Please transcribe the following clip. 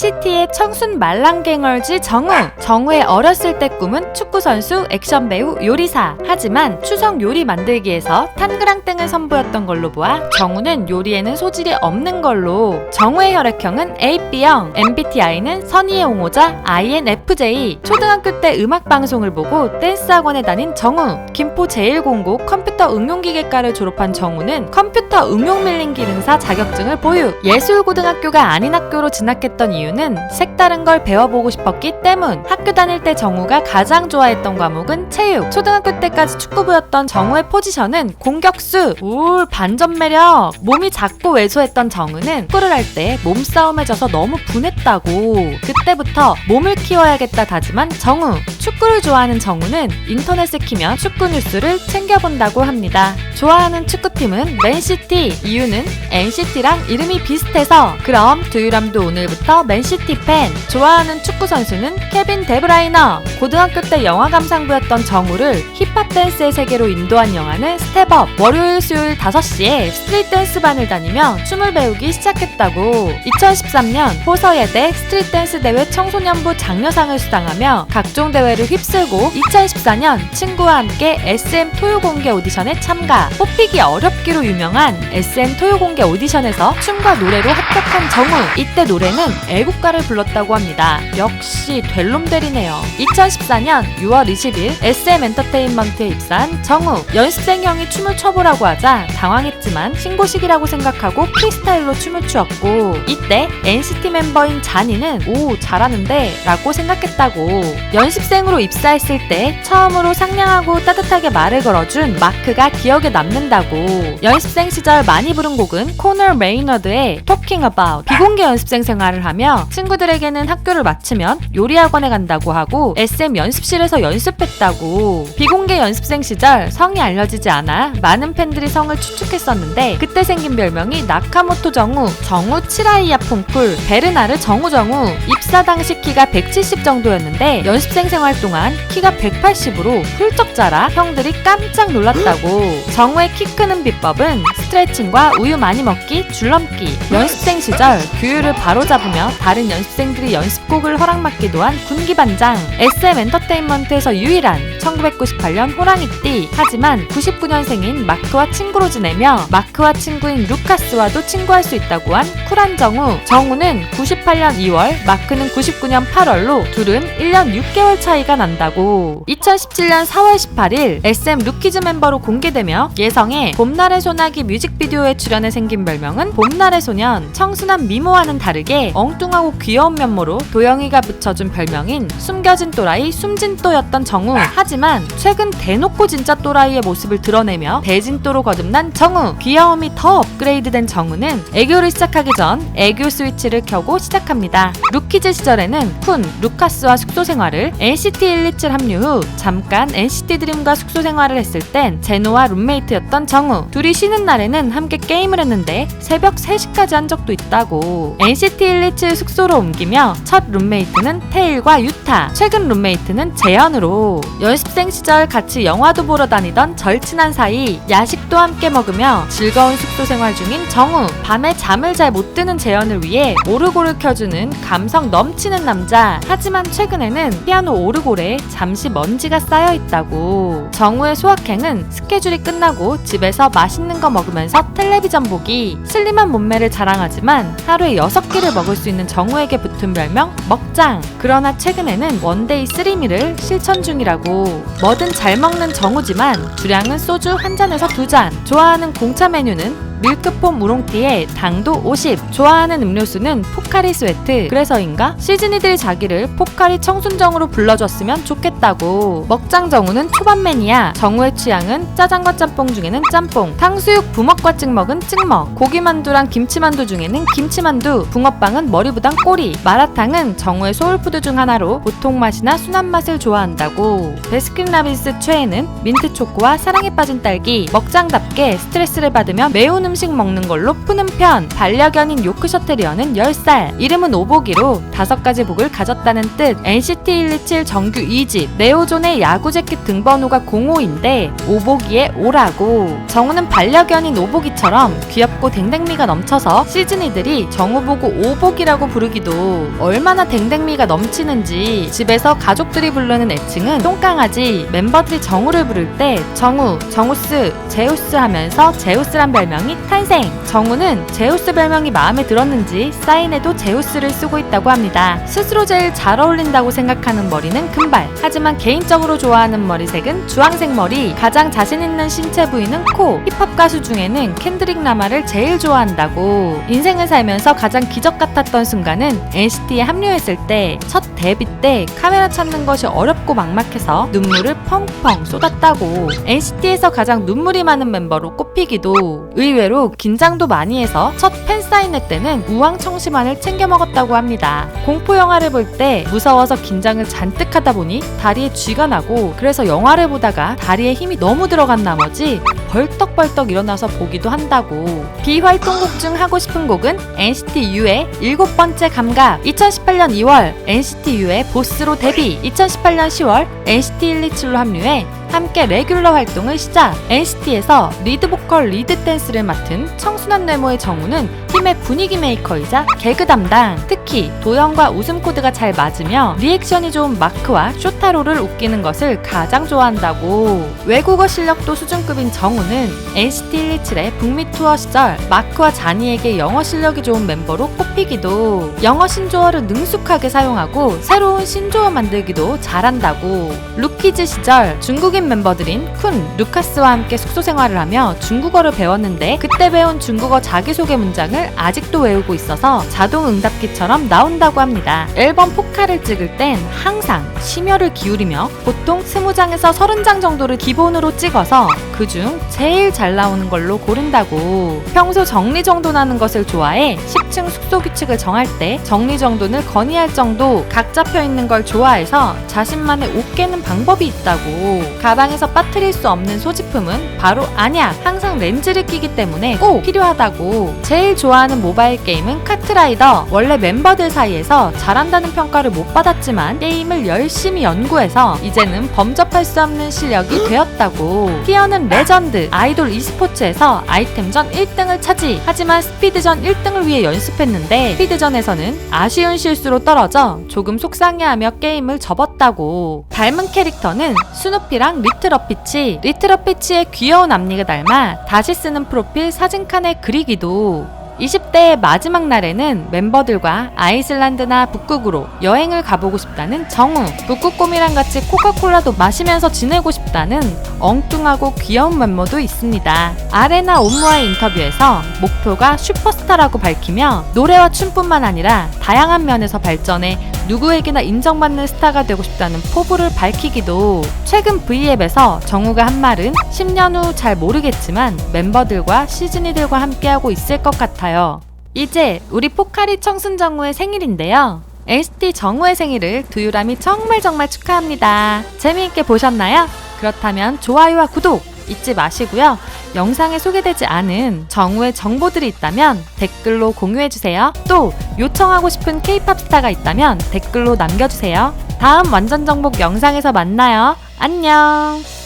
NCT의 청순 말랑갱얼즈 정우. 정우의 어렸을 때 꿈은 축구 선수, 액션 배우, 요리사. 하지만 추석 요리 만들기에서 탄그랑땡을 선보였던 걸로 보아 정우는 요리에는 소질이 없는 걸로. 정우의 혈액형은 AB형, MBTI는 선의의 옹호자 INFJ. 초등학교 때 음악 방송을 보고 댄스 학원에 다닌 정우. 김포 제1공고 컴퓨터 응용기계과를 졸업한 정우는 컴퓨터 응용 밀링 기능사 자격증을 보유. 예술고등학교가 아닌 학교로 진학했던 이유 는 색다른 걸 배워보고 싶었기 때문. 학교 다닐 때 정우가 가장 좋아했던 과목은 체육. 초등학교 때까지 축구부였던 정우의 포지션은 공격수. 울 반전 매력. 몸이 작고 왜소했던 정우는 축구를 할 때 몸싸움에 져서 너무 분했다고. 그때부터 몸을 키워야겠다 다짐한 정우. 축구를 좋아하는 정우는 인터넷을 키면 축구 뉴스를 챙겨본다고 합니다. 좋아하는 축구팀은 맨시티. 이유는 NCT랑 이름이 비슷해서. 그럼 두유람도 오늘부터 맨시티 팬. 좋아하는 축구 선수는 케빈 데브라이너. 고등학교 때 영화 감상부였던 정우를 힙합 댄스의 세계로 인도한 영화는 스텝업. 월요일 수요일 5시에 스트릿 댄스 반을 다니며 춤을 배우기 시작했다고. 2013년 호서예대 스트릿 댄스 대회 청소년부 장려상을 수상하며 각종 대회 를 휩쓸고 2014년 친구와 함께 SM 토요 공개 오디션에 참가. 뽑히기 어렵기로 유명한 SM 토요 공개 오디션에서 춤과 노래로 합격한 정우. 이때 노래는 애국가를 불렀다고 합니다. 역시 될놈들이네요. 2014년 6월 20일 SM 엔터테인먼트에 입사한 정우. 연습생 형이 춤을 춰보라고 하자 당황했지만 신고식이라고 생각하고 프리스타일로 춤을 추었고 이때 NCT 멤버인 자니는 오 잘하는데 라고 생각했다고 연습생 으로 입사했을 때 처음으로 상냥하고 따뜻하게 말을 걸어준 마크가 기억에 남는다고. 연습생 시절 많이 부른 곡은 코너 메이너드의 Talking About. 비공개 연습생 생활을 하며 친구들에게는 학교를 마치면 요리학원에 간다고 하고 SM 연습실에서 연습했다고. 비공개 연습생 시절 성이 알려지지 않아 많은 팬들이 성을 추측했었는데 그때 생긴 별명이 나카모토 정우, 정우 칠아이야 퐁풀, 베르나르 정우 정우. 입사 당시 키가 170 정도였는데 연습생 생활 동안 키가 180으로 훌쩍 자라 형들이 깜짝 놀랐다고. 정우의 키 크는 비법은 스트레칭과 우유 많이 먹기, 줄넘기 연습생 시절 규율을 바로잡으며 다른 연습생들이 연습곡을 허락받기도 한 군기반장. SM 엔터테인먼트에서 유일한 1998년 호랑이띠. 하지만 99년생인 마크와 친구로 지내며 마크와 친구인 루카스와도 친구할 수 있다고 한 쿨한 정우. 정우는 98년 2월 마크는 99년 8월로 둘은 1년 6개월 차이 가 난다고. 2017년 4월 18일 SM 루키즈 멤버로 공개되며 예성의 봄날의 소나기 뮤직비디오에 출연해 생긴 별명은 봄날의 소년 청순한 미모와는 다르게 엉뚱하고 귀여운 면모로 도영이가 붙여준 별명인 숨겨진 또라이 숨진또였던 정우. 하지만 최근 대놓고 진짜 또라이의 모습을 드러내며 대진또로 거듭난 정우. 귀여움이 더 업그레이드된 정우는 애교를 시작하기 전 애교 스위치를 켜고 시작합니다. 루키즈 시절에는 쿤 루카스와 숙소 생활을 NCT 127 합류 후 잠깐 NCT 드림과 숙소 생활을 했을 땐 제노와 룸메이트였던 정우. 둘이 쉬는 날에는 함께 게임을 했는데 새벽 3시까지 한 적도 있다고. NCT 127 숙소로 옮기며 첫 룸메이트는 테일과 유타 최근 룸메이트는 재현으로. 연습생 시절 같이 영화도 보러 다니던 절친한 사이 야식도 함께 먹으며 즐거운 숙소 생활 중인 정우. 밤에 잠을 잘 못 드는 재현을 위해 오르골을 켜주는 감성 넘치는 남자. 하지만 최근에는 피아노 오르 골에 잠시 먼지가 쌓여 있다고. 정우의 소확행은 스케줄이 끝나고 집에서 맛있는 거 먹으면서 텔레비전 보기. 슬림한 몸매를 자랑하지만 하루에 6끼를 먹을 수 있는 정우에게 붙은 별명 먹장. 그러나 최근에는 원데이 쓰리미를 실천 중이라고. 뭐든 잘 먹는 정우지만 주량은 소주 한 잔에서 두 잔. 좋아하는 공차 메뉴는 밀크폼 우롱티에 당도 50 좋아하는 음료수는 포카리 스웨트. 그래서인가? 시즈니들이 자기를 포카리 청순정으로 불러줬으면 좋겠다고. 먹장 정우는 초밥 매니아. 정우의 취향은 짜장과 짬뽕 중에는 짬뽕. 탕수육 부먹과 찍먹은 찍먹. 고기만두랑 김치만두 중에는 김치만두. 붕어빵은 머리보단 꼬리. 마라탕은 정우의 소울푸드 중 하나로 보통 맛이나 순한 맛을 좋아한다고. 베스킨라빈스 최애는 민트 초코와 사랑에 빠진 딸기. 먹장답게 스트레스를 받으면 매운 음식 먹는 걸로 푸는 편. 반려견인 요크셔테리어는 10살. 이름은 오복이로 다섯 가지 복을 가졌다는 뜻. NCT 127 정규 2집. 네오존의 야구 재킷 등번호가 05인데 오복이의 오라고. 정우는 반려견인 오복이처럼 귀엽고 댕댕미가 넘쳐서 시즈니들이 정우 보고 오복이라고 부르기도 얼마나 댕댕미가 넘치는지 집에서 가족들이 부르는 애칭은 똥강아지 멤버들이 정우를 부를 때 정우, 정우스, 제우스 하면서 제우스란 별명이 탄생. 정우는 제우스 별명이 마음에 들었는지 사인에도 제우스를 쓰고 있다고 합니다. 스스로 제일 잘 어울린다고 생각하는 머리는 금발. 하지만 개인적으로 좋아하는 머리색은 주황색 머리. 가장 자신 있는 신체 부위는 코. 힙합 가수 중에는 캔드릭 라마를 제일 좋아한다고. 인생을 살면서 가장 기적 같았던 순간은 NCT에 합류했을 때 첫 데뷔 때 카메라 찾는 것이 어렵고 막막해서 눈물을 펑펑 쏟았다고 NCT에서 가장 눈물이 많은 멤버로 꼽히기도 의외로 긴장도 많이 해서 첫 팬사인회 때는 우왕청심환을 챙겨 먹었다고 합니다. 공포 영화를 볼 때 무서워서 긴장을 잔뜩 하다 보니 다리에 쥐가 나고 그래서 영화를 보다가 다리에 힘이 너무 들어간 나머지 벌떡벌떡 일어나서 보기도 한다고. 비활동곡 중 하고 싶은 곡은 NCT U의 일곱 번째 감각. 2018년 2월 NCT U의 보스로 데뷔. 2018년 10월 NCT 127로 합류해 함께 레귤러 활동을 시작. NCT에서 리드 보컬 리드 댄스를 맡은 청순한 외모의 정우는 팀의 분위기 메이커이자 개그 담당. 특히 도영과 웃음 코드가 잘 맞으며 리액션이 좋은 마크와 쇼타로를 웃기는 것을 가장 좋아한다고. 외국어 실력도 수준급인 정우는 NCT 127의 북미 투어 시절 마크와 자니에게 영어 실력이 좋은 멤버로 꼽히기도 영어 신조어를 능숙하게 사용하고 새로운 신조어 만들기도 잘한다고. 루키즈 시절 중국 인 멤버들인 쿤, 루카스와 함께 숙소 생활을 하며 중국어를 배웠는데 그때 배운 중국어 자기소개 문장을 아직도 외우고 있어서 자동 응답기처럼 나온다고 합니다. 앨범 포카를 찍을 땐 항상 심혈을 기울이며 보통 20장에서 30장 정도를 기본으로 찍어서 그중 제일 잘 나오는 걸로 고른다고. 평소 정리정돈 하는 것을 좋아해 10층 숙소 규칙을 정할 때 정리정돈을 건의할 정도 각 잡혀 있는 걸 좋아해서 자신만의 옷 깨는 방법이 있다고. 가방에서 빠뜨릴 수 없는 소지품은 바로 안약. 항상 렌즈를 끼기 때문에 꼭 필요하다고. 제일 좋아하는 모바일 게임은 카트라이더. 원래 멤버들 사이에서 잘한다는 평가를 못 받았지만 게임을 열심히 연구해서 이제는 범접할 수 없는 실력이 되었다고. 티어는 레전드. 아이돌 e스포츠에서 아이템전 1등을 차지. 하지만 스피드전 1등을 위해 연습했는데 스피드전에서는 아쉬운 실수로 떨어져 조금 속상해하며 게임을 접었다고. 닮은 캐릭터는 스누피랑 리틀 어피치의 귀여운 앞니가 닮아 다시 쓰는 프로필 사진칸에 그리기도. 20대의 마지막 날에는 멤버들과 아이슬란드나 북극으로 여행을 가보고 싶다는 정우. 북극곰이랑 같이 코카콜라도 마시면서 지내고 싶다는 엉뚱하고 귀여운 멤버도 있습니다. 아레나 옴무와의 인터뷰에서 목표가 슈퍼스타라고 밝히며 노래와 춤뿐만 아니라 다양한 면에서 발전해 누구에게나 인정받는 스타가 되고 싶다는 포부를 밝히기도 최근 V앱에서 정우가 한 말은 10년 후 잘 모르겠지만 멤버들과 시즈니들과 함께하고 있을 것 같아요. 이제 우리 포카리 청순정우의 생일인데요. NCT 정우의 생일을 두유람이 정말 정말 축하합니다. 재미있게 보셨나요? 그렇다면 좋아요와 구독 잊지 마시고요. 영상에 소개되지 않은 정우의 정보들이 있다면 댓글로 공유해주세요. 또 요청하고 싶은 K-팝 스타가 있다면 댓글로 남겨주세요. 다음 완전 정복 영상에서 만나요. 안녕!